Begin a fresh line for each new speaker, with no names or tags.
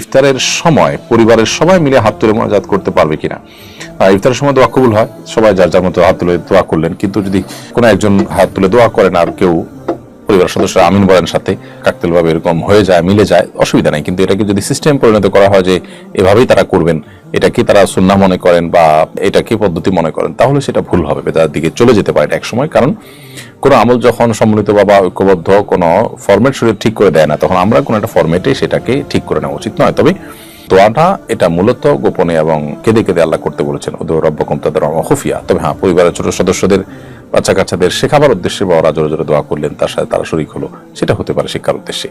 ইফতারের সময় পরিবারের সবাই মিলে হাত তুলে মোনাজাত করতে পারবে কিনা? ইফতারের সময় দোয়া কবুল হয়। সবাই যার যার মতো হাত তুলে দোয়া করলেন। কিন্তু যদি কোনো একজন হাত তুলে দোয়া করেন আর কেউ পরিবার সদস্য আমিন বলেন সাথে কাকতেল ভাবে এরকম হয়ে যায়, মিলে যায়, অসুবিধা নাই। কিন্তু এটাকে যদি সিস্টেম পরিণত করা হয় যে এভাবেই তারা করবেন এটাকে তারা সুন্না মনে করেন বা এটাকে পদ্ধতি মনে করেন, তাহলে সেটা ভুল হবে তার দিকে চলে যেতে পারে এক সময় কারণ কোনো আমল যখন সম্মিলিত বা ঐক্যবদ্ধ কোনো ফরম্যাট শরীর ঠিক করে দেয় না, তখন আমরা কোনো একটা ফরম্যাটে সেটাকে ঠিক করে নেওয়া উচিত নয়। তবে দোয়াটা এটা মূলত গোপনে এবং কেঁদে কেঁদে আল্লাহ করতে বলেছেন ওদের রব্বকম তাদের খুফিয়া। তবে হ্যাঁ পরিবারের ছোট সদস্যদের বাচ্চা কাচ্চাদের শেখাবার উদ্দেশ্যে বা ওরা জোরে জোরে দোয়া করলেন, তার সাথে তারা শরিক হলো, সেটা হতে পারে শিক্ষার উদ্দেশ্যে।